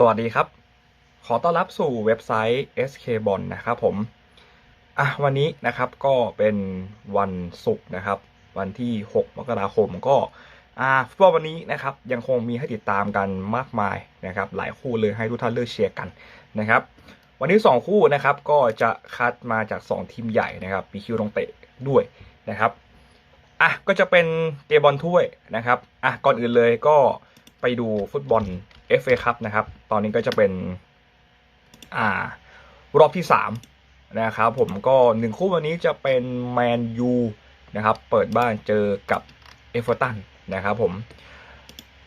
สวัสดีครับ ขอต้อนรับสู่เว็บไซต์ SK b o n นะครับผมอะวันนี้นะครับก็เป็นวันศุกร์นะครับ วันที่ 6 มกราคมก็อ่าฟุตบอลวันนี้นะครับยังคงมีให้ติดตามกันมากมายนะครับ หลายคู่เลยให้ทุกท่านเลือกเชียร์กันนะครับ วันนี้ 2 คู่นะครับก็จะคัดมาจาก 2 ทีมใหญ่นะครับมีคิวลงเตะด้วยนะครับอะก็จะเป็นเกมบอลถ้วยนะครับอะก่อนอื่นเลยก็ไปดูฟุตบอล FA ครับนะครับ ตอนนี้ก็จะเป็นอ่ารอบที่ 3 นะครับผมก็หนึ่งคู่วันนี้จะเป็นแมนยูนะครับ เปิดบ้านเจอกับเอเวอร์ตันนะครับผม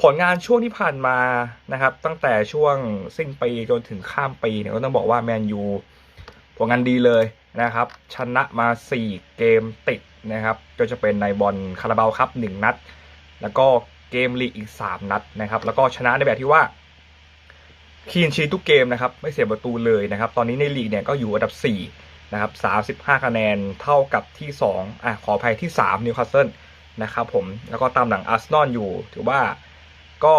ผลงานช่วงที่ผ่านมานะครับ ตั้งแต่ช่วงสิ้นปีจนถึงข้ามปีเนี่ยก็ต้องบอกว่าแมนยูผลงานดีเลยนะครับ ชนะมา 4 เกมติดนะครับ ก็จะเป็นในบอลคาราบาวครับ 1 นัด แล้วก็ เกมลีกอีก 3 นัดนะครับแล้วก็ชนะในแบบที่ว่าคีนชีทุกเกมนะครับไม่เสียประตูเลยนะครับตอนนี้ในลีกเนี่ยก็อยู่อันดับ4นะครับ35 คะแนนเท่ากับที่2อะขออภัยที่3นิวคาสเซิลนะครับผมแล้วก็ตามหลังอาร์เซนอลอยู่ถือว่าก็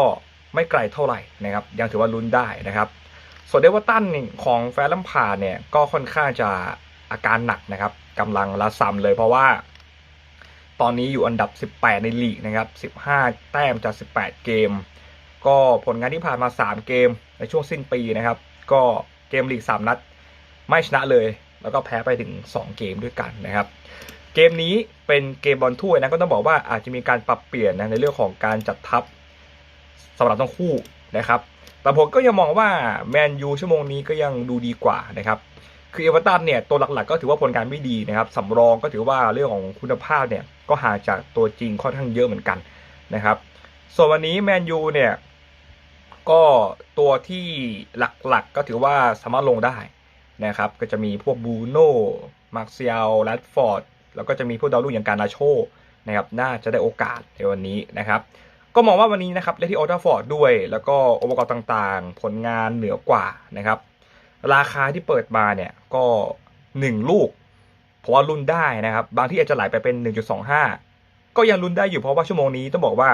ไม่ไกลเท่าไหร่นะครับยังถือว่าลุ้นได้นะครับส่วนเดวตันของแฟร์ลัมพาเนี่ยก็ค่อนข้างจะอาการหนักนะครับกำลังละซ้ำเลยเพราะว่า ตอนนี้อยู่อันดับ 18 ในลีกนะครับ 15 แต้มจาก 18 เกม ก็ผลงานที่ผ่านมา 3 เกมในช่วงสิ้นปีนะครับ ก็เกมลีก 3 นัด ไม่ชนะเลย แล้วก็แพ้ไปถึง 2 เกมด้วยกันนะครับ เกมนี้เป็นเกมบอลถ้วยนะก็ต้องบอกว่าอาจจะมีการปรับเปลี่ยนนะในเรื่องของการจัดทัพสำหรับทั้งคู่นะครับ แต่ผมก็ยังมองว่าแมนยูชั่วโมงนี้ก็ยังดูดีกว่านะครับ คือเอเวอร์ตันเนี่ยตัวหลักๆ ก็ถือว่าผลการไม่ดีนะครับสำรองก็ถือว่าเรื่องของคุณภาพเนี่ยก็ห่างจากตัวจริงค่อนข้างเยอะเหมือนกันนะครับ ส่วนวันนี้แมนยูเนี่ยก็ตัวที่หลักๆ ก็ถือว่าสามารถลงได้นะครับ ก็จะมีพวกบูโน่มาร์เซียลแรดฟอร์ดแล้วก็จะมีพวกดาวรุ่งอย่างการนาโชนะครับน่าจะได้โอกาสในวันนี้นะครับ ก็มองว่าวันนี้นะครับเลที่ออลตราฟอร์ดด้วย แล้วก็องค์ประกอบต่างๆ ผลงานเหนือกว่านะครับ ราคาที่เปิดมาเนี่ยก็ 1 ลูกเพราะว่ารุ่นได้นะครับ บางที่อาจจะไหลไปเป็น 1.25 ก็ยังรุ่นได้อยู่เพราะว่าชั่วโมงนี้ต้องบอกว่า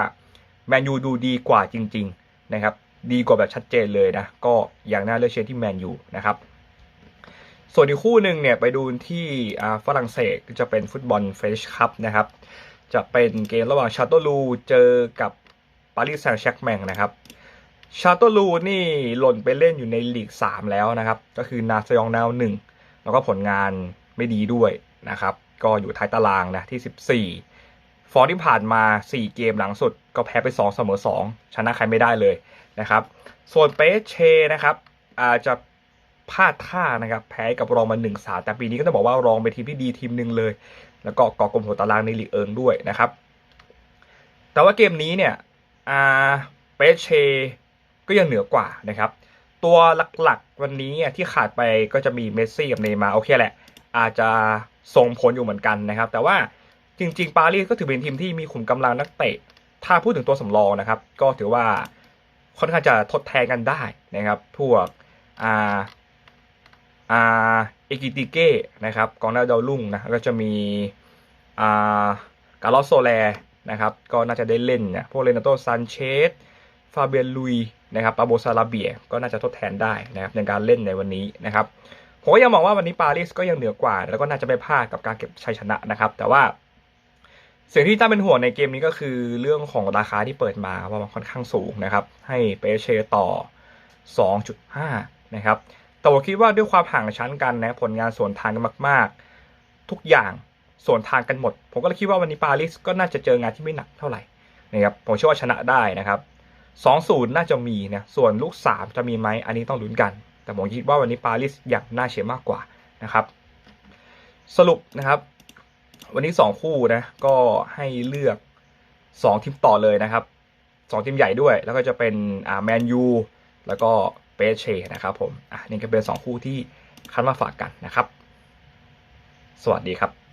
แมนยูดูดีกว่าจริง ๆนะครับ ดีกว่าแบบชัดเจนเลยนะ ก็อย่างน่าเลือกเชียร์ที่แมนยูนะครับ ส่วนอีกคู่หนึ่งเนี่ยไปดูที่ฝรั่งเศสจะเป็นฟุตบอลเฟรชคัพนะครับ จะเป็นเกมระหว่างชาโตลูเจอกับปารีสแซงต์แชร์กแมงนะครับ ชาโตลูนี่หล่นไปเล่นอยู่ในลีก 3 แล้วนะครับ ก็คือนาซยองนาวหนึ่งแล้วก็ผลงานไม่ดีด้วยนะครับ ก็อยู่ท้ายตารางนะที่ 14 ฟอร์ที่ผ่านมา 4 เกมหลังสุด ก็แพ้ไป 2 เสมอ 2 ชนะใครไม่ได้เลยนะครับ ส่วนเปเชนะครับอาจจะพลาดท่านะครับ แพ้กับรองมา1 3แต่ปีนี้ก็ต้องบอกว่ารองเป็นทีมที่ดีทีมหนึ่งเลย แล้วก็ก่อกลมหัวตารางในลีกเอิงด้วยนะครับ แต่ว่าเกมนี้เนี่ยอาเปเช ก็ยังเหนือกว่านะครับ ตัวหลักๆวันนี้ที่ขาดไปก็จะมีเมสซี่กับเนย์มาโอเคแหละ อาจจะส่งผลอยู่เหมือนกันนะครับ แต่ว่าจริง ๆ ปารีสก็ถือเป็นทีมที่มีขุมกำลังนักเตะ ถ้าพูดถึงตัวสำรองนะครับ ก็ถือว่าค่อนข้างจะทดแทนกันได้นะครับ พวกอาอาเอกิติเก้นะครับกองหน้าดาวรุ่งนะก็จะมีอ่าการลอสโซแลนะครับ ก็น่าจะได้เล่นเนี่ยพวกเรนาโตซันเชสฟาเบียนลุย นะครับปาโบซาลาเบียก็น่าจะทดแทนได้นะครับในการเล่นในวันนี้นะครับผมก็ยังมองว่าวันนี้ปารีสก็ยังเหนือกว่า แล้วก็น่าจะไม่พลาดกับการเก็บชัยชนะนะครับ แต่ว่าสิ่งที่ต้าเป็นห่วงในเกมนี้ก็คือเรื่องของราคาที่เปิดมาว่ามันค่อนข้างสูงนะครับ ให้เปเชต่อ 2.5 นะครับ แต่ผมคิดว่าด้วยความห่างชั้นกันนะผลงานสวนทางกันมาก ๆ ทุกอย่างสวนทางกันหมด ผมก็เลยคิดว่าวันนี้ปารีสก็น่าจะเจองานที่ไม่หนักเท่าไหร่นะครับผมเชื่อว่าชนะได้นะครับ สองศูนย์น่าจะมีนะ ส่วนลูกสามจะมีไหม อันนี้ต้องลุ้นกัน แต่ผมคิดว่าวันนี้ปารีสอย่างน่าเชื่อมากกว่านะครับ สรุปนะครับ วันนี้สองคู่นะ ก็ให้เลือกสองทีมต่อเลยนะครับสองทีมใหญ่ด้วย แล้วก็จะเป็นอ่าแมนยูแล้วก็เปเช่นะครับผม อะนี่ก็เป็นสองคู่ที่คัดมาฝากกันนะครับ สวัสดีครับ